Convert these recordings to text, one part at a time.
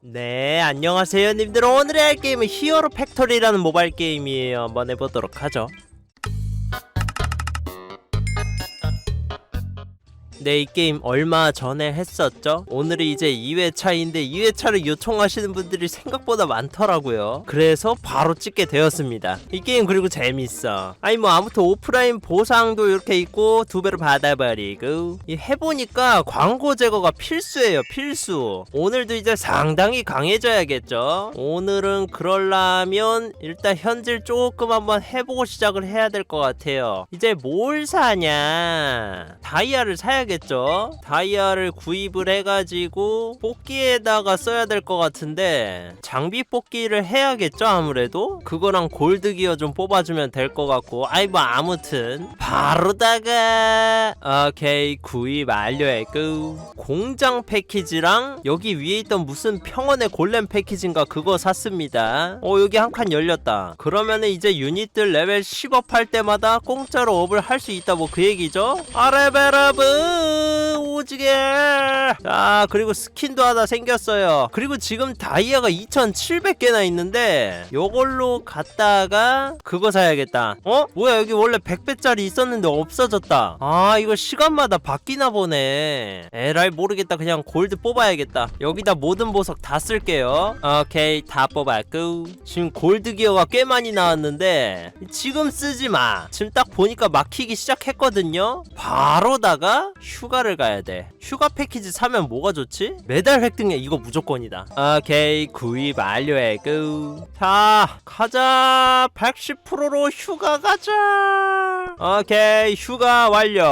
네, 안녕하세요, 님들. 오늘의 할 게임은 히어로 팩토리라는 모바일 게임이에요. 한번 해보도록 하죠. 네, 이 게임 얼마 전에 했었죠? 오늘이 이제 2회차인데 2회차를 요청하시는 분들이 생각보다 많더라고요. 그래서 바로 찍게 되었습니다. 이 게임 그리고 재밌어. 아니 뭐 아무튼 오프라인 보상도 이렇게 있고 두 배로 받아버리고 이 해보니까 광고 제거가 필수예요, 필수. 오늘도 이제 상당히 강해져야겠죠? 오늘은 그럴라면 일단 현질 조금 한번 해보고 시작을 해야 될 것 같아요. 이제 뭘 사냐? 다이아를 사야겠죠? 다이아를 구입을 해가지고 뽑기에다가 써야 될 것 같은데 장비 뽑기를 해야겠죠? 아무래도? 그거랑 골드 기어 좀 뽑아주면 될 것 같고. 아이 뭐 아무튼. 바로다가! 오케이 구입 완료했고. 공장 패키지랑 여기 위에 있던 무슨 평원의 골렘 패키지인가 그거 샀습니다. 어 여기 한 칸 열렸다. 그러면은 이제 유닛들 레벨 10업 할 때마다 공짜로 업을 할 수 있다 뭐 그 얘기죠? 아레베라브 오지게. 자 그리고 스킨도 하나 생겼어요. 그리고 지금 다이아가 2700개나 있는데 요걸로 갔다가 그거 사야겠다. 어? 뭐야 여기 원래 100배짜리 있었는데 없어졌다. 아 이거 시간마다 바뀌나 보네. 에라이 모르겠다. 그냥 골드 뽑아야겠다. 여기다 모든 보석 다 쓸게요. 오케이 다 뽑았고. 지금 골드 기어가 꽤 많이 나왔는데 지금 쓰지 마. 지금 딱 보니까 막히기 시작했거든요. 바로다가 휴가를 가야 돼. 휴가 패키지 사면 뭐가 좋지? 매달 획득에 이거 무조건이다. 오케이 구입 완료했고. 자 가자. 110%로 휴가 가자 오케이 휴가 완료.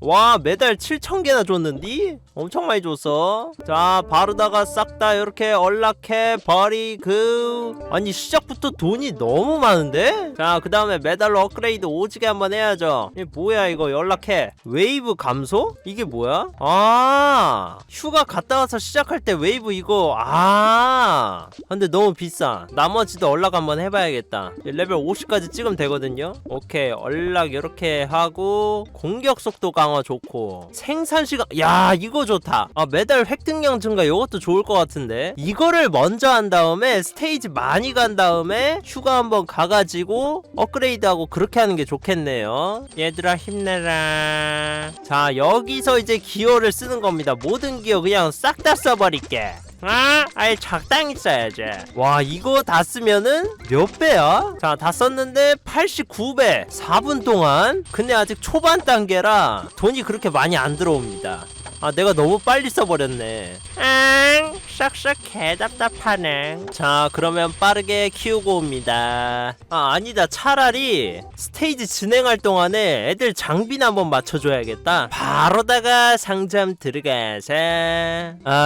와 매달 7,000개나 줬는디? 엄청 많이 줬어. 자 바로다가 싹 다 이렇게 연락해 버리고 아니 시작부터 돈이 너무 많은데? 자 그 다음에 매달로 업그레이드 오지게 한번 해야죠. 이 뭐야 이거? 연락해. 웨이브 감소? 이게 뭐야? 아 휴가 갔다 와서 시작할 때 웨이브 이거. 아 근데 너무 비싸. 나머지도 연락 한번 해봐야겠다. 레벨 50까지 찍으면 되거든요. 오케이 연락 이렇게 하고 공격 속도 강화 좋고 생산 시간 야 이거 좋다. 아 매달 획득량 증가 이것도 좋을 것 같은데. 이거를 먼저 한 다음에 스테이지 많이 간 다음에 휴가 한번 가가지고 업그레이드하고 그렇게 하는 게 좋겠네요. 얘들아 힘내라. 자 여기서 이제 기어를 쓰는 겁니다. 모든 기어 그냥 싹 다 써버릴게 아, 아예 적당히 써야지. 와, 이거 다 쓰면은 몇 배야? 자, 다 썼는데 89배. 4분 동안. 근데 아직 초반 단계라 돈이 그렇게 많이 안 들어옵니다. 아, 내가 너무 빨리 써버렸네. 앙, 싹싹 개답답하네. 자, 그러면 빠르게 키우고 옵니다. 아, 아니다. 차라리 스테이지 진행할 동안에 애들 장비나 한번 맞춰줘야겠다. 바로다가 상점 들어가서.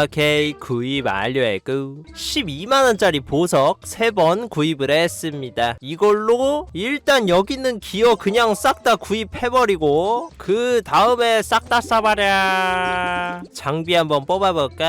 오케이, 구입 완료했고. 12만원짜리 보석 3번 구입을 했습니다. 이걸로 일단 여기 있는 기어 그냥 싹 다 구입해버리고, 그 다음에 싹다 써버려. 장비 한번 뽑아볼까?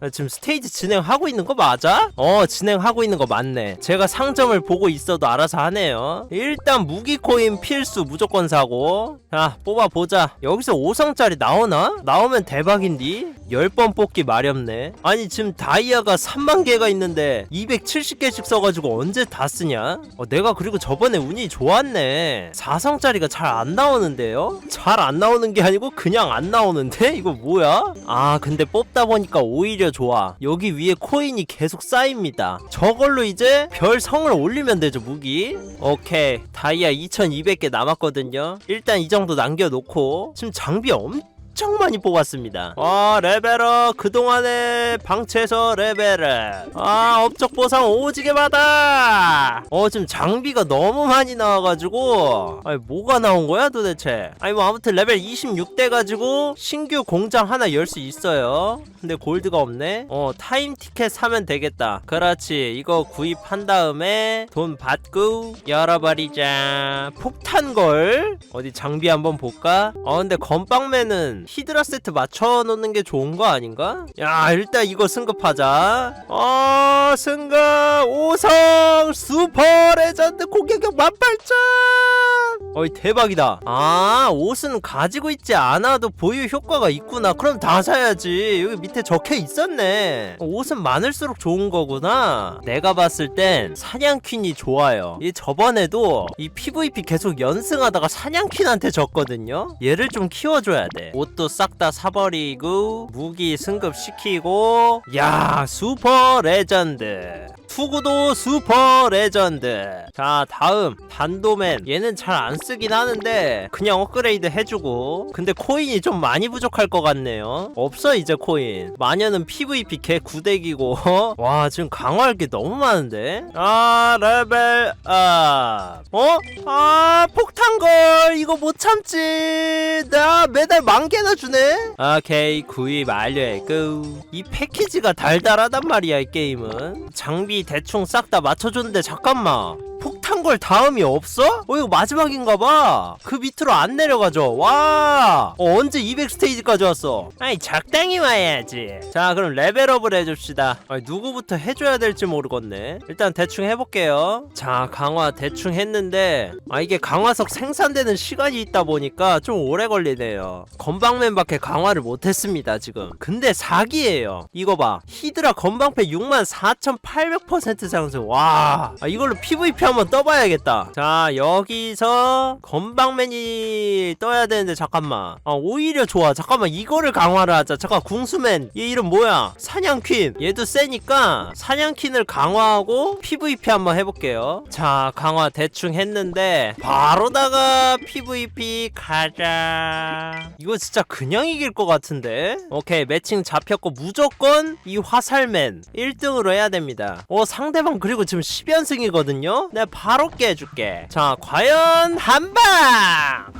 아, 지금 스테이지 진행하고 있는 거 맞아? 어 진행하고 있는 거 맞네 제가 상점을 보고 있어도 알아서 하네요 일단 무기 코인 필수 무조건 사고 자 뽑아보자 여기서 5성짜리 나오나? 나오면 대박인디? 10번 뽑기 마렵네 아니 지금 다이아가 3만 개가 있는데 270개씩 써가지고 언제 다 쓰냐? 어, 내가 그리고 저번에 운이 좋았네 4성짜리가 잘 안 나오는데요? 잘 안 나오는 게 아니고 그냥 안 나오는데? 이거 뭐야? 아 근데 뽑다 보니까 오히려 좋아. 여기 위에 코인이 계속 쌓입니다. 저걸로 이제 별 성을 올리면 되죠 무기. 오케이. 다이아 2200개 남았거든요. 일단 이 정도 남겨놓고. 지금 장비 엄청 엄청 많이 뽑았습니다. 아 레벨업! 그동안에 방치해서 레벨업 아 업적 보상 오지게 받아! 어 지금 장비가 너무 많이 나와가지고. 아니 뭐가 나온 거야 도대체? 아니 뭐 아무튼 레벨 26 돼가지고 신규 공장 하나 열 수 있어요. 근데 골드가 없네. 어 타임 티켓 사면 되겠다. 그렇지. 이거 구입한 다음에 돈 받고 열어버리자. 폭탄걸? 어디 장비 한번 볼까? 어 근데 건빵맨은 히드라 세트 맞춰놓는 게 좋은 거 아닌가? 야 일단 이거 승급하자. 어 승급! 5성! 슈퍼 레전드 공격력 18,000 어이 대박이다. 아 옷은 가지고 있지 않아도 보유 효과가 있구나. 그럼 다 사야지. 여기 밑에 적혀 있었네. 옷은 많을수록 좋은 거구나. 내가 봤을 땐 사냥퀸이 좋아요. 이 저번에도 이 PVP 계속 연승하다가 사냥퀸한테 졌거든요. 얘를 좀 키워줘야 돼. 옷도 싹 다 사버리고 무기 승급시키고. 야 슈퍼 레전드 투구도 슈퍼 레전드. 자 다음. 단도맨. 얘는 잘 안 쓰긴 하는데 그냥 업그레이드 해주고. 근데 코인이 좀 많이 부족할 것 같네요. 없어 이제 코인. 마녀는 PVP 개 구대기고. 와 지금 강화할 게 너무 많은데? 아 레벨 업. 어? 아 폭탄걸. 이거 못 참지. 나 매달 만 개나 주네. 오케이 구입 완료했고. 이 패키지가 달달하단 말이야 이 게임은. 장비 대충 싹 다 맞춰줬는데 잠깐만 폭탄 걸 다음이 없어? 어 이거 마지막인가 봐. 그 밑으로 안 내려가죠. 와. 어, 언제 200 스테이지까지 왔어? 아이 적당히 와야지. 자 그럼 레벨업을 해줍시다. 아니, 누구부터 해줘야 될지 모르겠네. 일단 대충 해볼게요. 자 강화 대충 했는데 아 이게 강화석 생산되는 시간이 있다 보니까 좀 오래 걸리네요. 건방맨밖에 강화를 못했습니다 지금. 근데 사기예요. 이거 봐. 히드라 건방패 64,800% 상승. 와. 아, 이걸로 PVP 한번 떠봐야겠다. 자 여기서 건방맨이 떠야 되는데 잠깐만. 아 오히려 좋아. 잠깐만 이거를 강화를 하자. 잠깐 궁수맨. 얘 이름 뭐야? 사냥퀸. 얘도 세니까 사냥퀸을 강화하고 PVP 한번 해볼게요. 자 강화 대충 했는데 바로다가 PVP 가자. 이거 진짜 그냥 이길 것 같은데? 오케이 매칭 잡혔고 무조건 이 화살맨 1등으로 해야 됩니다. 어 상대방 그리고 지금 10연승이거든요? 내가 바로 깨줄게. 자 과연 한방!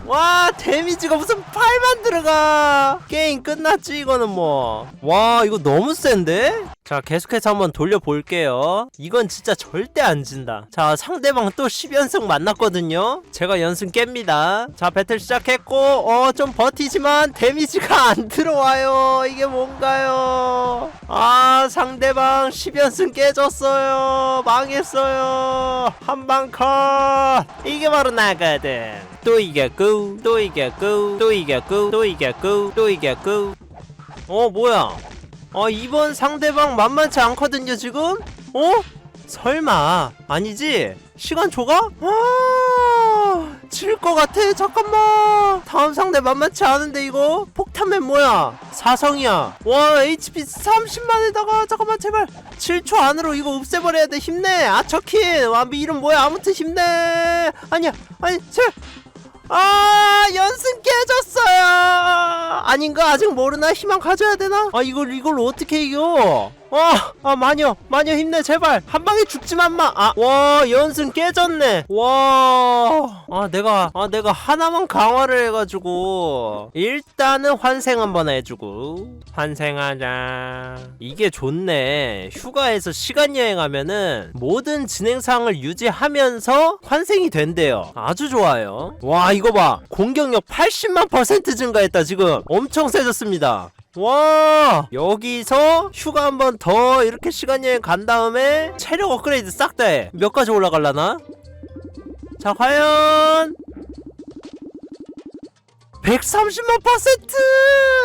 와 데미지가 무슨 8만 들어가! 게임 끝났지 이거는 뭐 와 이거 너무 센데 자 계속해서 한번 돌려볼게요. 이건 진짜 절대 안 진다. 자 상대방 또 10연승 만났거든요. 제가 연승 깹니다. 자 배틀 시작했고 어 좀 버티지만 데미지가 안 들어와요. 이게 뭔가요? 아 상대방 10연승 깨졌어요. 망했어요. 한방 컷. 이게 바로 나거든. 또 이겼고 또 이겼고 또 이겼고 또 이겼고 또 이겼고. 어 뭐야 어 이번 상대방 만만치 않거든요 지금? 어? 설마. 아니지? 시간 초과? 아, 질것 같아. 잠깐만. 다음 상대 만만치 않은데 이거? 폭탄맨 뭐야? 사성이야. 와 HP 30만에다가. 잠깐만 제발. 7초 안으로 이거 없애버려야 돼. 힘내. 아처킨. 와 이름 뭐야? 아무튼 힘내. 아니야. 아니 제발 아 연승 깨졌어요. 아닌가? 아직 모르나? 희망 가져야 되나? 아 이걸 이걸 어떻게 이겨 와, 아 마녀, 마녀 힘내 제발 한 방에 죽지만 마. 아, 와 연승 깨졌네. 와, 아 내가 아 내가 하나만 강화를 해가지고 일단은 환생 한번 해주고 환생하자. 이게 좋네. 휴가에서 시간 여행하면은 모든 진행상을 유지하면서 환생이 된대요. 아주 좋아요. 와 이거 봐, 공격력 80만 퍼센트 증가했다 지금. 엄청 세졌습니다. 와! 여기서 휴가 한 번 더 이렇게 시간 여행 간 다음에 체력 업그레이드 싹 다 해 몇 가지 올라갈라나? 자 과연 130만 퍼센트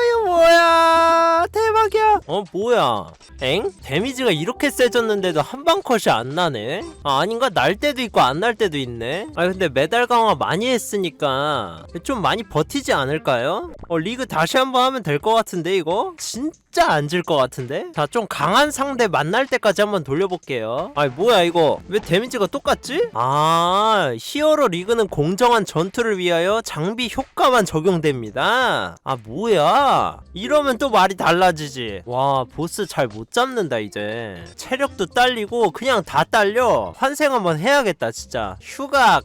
이거 뭐야 대박이야 어 뭐야 엥? 데미지가 이렇게 세졌는데도 한방 컷이 안 나네? 아 아닌가? 날 때도 있고 안 날 때도 있네 아 근데 메달 강화 많이 했으니까 좀 많이 버티지 않을까요? 어 리그 다시 한번 하면 될 것 같은데 이거? 진짜 안 질 것 같은데? 자 좀 강한 상대 만날 때까지 한번 돌려볼게요. 아니 뭐야 이거? 왜 데미지가 똑같지? 아 히어로 리그는 공정한 전투를 위하여 장비 효과만 적용됩니다. 아 뭐야? 이러면 또 말이 달라지지. 와 보스 잘 못 잡는다 이제. 체력도 딸리고 그냥 다 딸려. 환생 한번 해야겠다 진짜. 휴가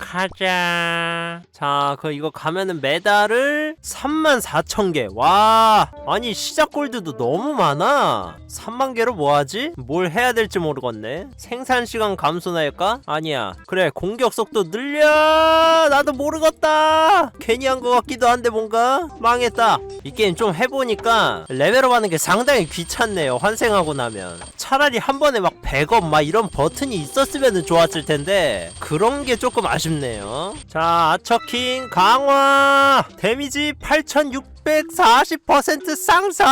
가자. 자, 그 이거 가면은 메달을 34,000개. 와, 아니 시작 골드도 너무 많아. 3만 개로 뭐 하지? 뭘 해야 될지 모르겠네. 생산 시간 감소나 할까? 아니야. 그래, 공격 속도 늘려. 나도 모르겠다. 괜히 한 것 같기도 한데 뭔가 망했다. 이 게임 좀 해보니까 레벨업 하는 게 상당히 귀찮네요. 환생하고 나면. 차라리 한 번에 막 100업 막 이런 버튼이 있었으면 좋았을 텐데 그런 게 조금 아쉽. 아쉽네요. 자, 아처킹 강화! 데미지 8640% 상승!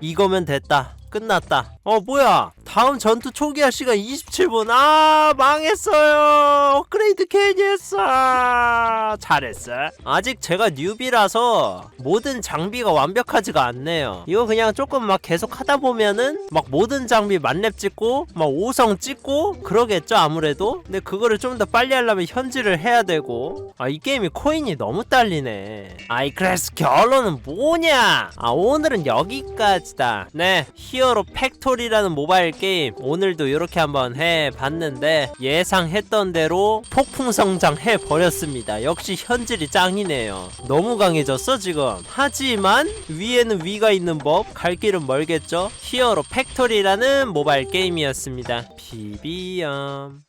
이거면 됐다. 끝났다. 어, 뭐야? 다음 전투 초기화 시간 27분. 아, 망했어요. 업그레이드 괜히 했어. 잘했어. 아직 제가 뉴비라서 모든 장비가 완벽하지가 않네요. 이거 그냥 조금 막 계속 하다 보면은 막 모든 장비 만렙 찍고 막 5성 찍고 그러겠죠, 아무래도. 근데 그거를 좀 더 빨리 하려면 현질을 해야 되고. 아, 이 게임이 코인이 너무 딸리네. 아이, 그래서 결론은 뭐냐? 아, 오늘은 여기까지다. 네, 히어로 팩토리라는 모바일 게임 오늘도 이렇게 한번 해봤는데 예상했던 대로 폭풍 성장해 버렸습니다. 역시 현질이 짱이네요. 너무 강해졌어 지금. 하지만 위에는 위가 있는 법, 갈 길은 멀겠죠. 히어로 팩토리라는 모바일 게임이었습니다. 비비엄.